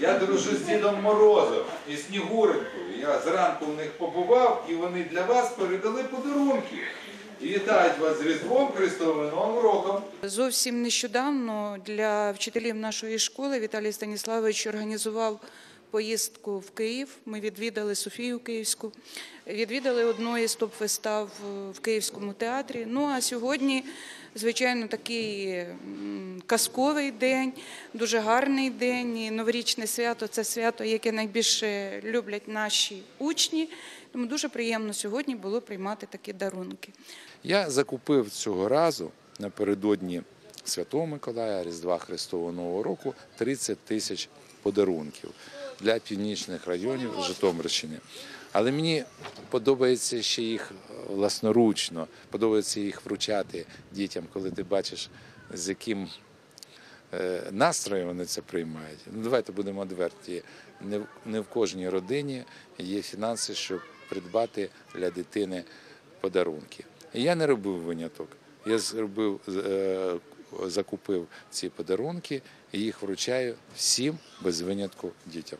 Я дружу з Дідом Морозом і Снігуренькою. Я зранку в них побував і вони для вас передали подарунки. І вітають вас з Різдвом Христовим Новим роком. Зовсім нещодавно для вчителів нашої школи Віталій Станіславович організував поїздку в Київ. Ми відвідали Софію Київську, відвідали одну із топ-вистав в Київському театрі. Ну а сьогодні, звичайно, такий казковий день, дуже гарний день. І новорічне свято це свято, яке найбільше люблять наші учні. Тому дуже приємно сьогодні було приймати такі дарунки. Я закупив цього разу напередодні Святого Миколая, Різдва Христового Нового року 30 тисяч подарунків для північних районів Житомирщини. Але мені подобається ще їх власноручно, подобається їх вручати дітям, коли ти бачиш, з яким е, настроєм вони це приймають. Ну, давайте будемо відверті. Не в, кожній родині є фінанси, щоб придбати для дитини подарунки. Я не робив виняток. Я зробив, е, закупив ці подарунки і їх вручаю всім без винятку дітям.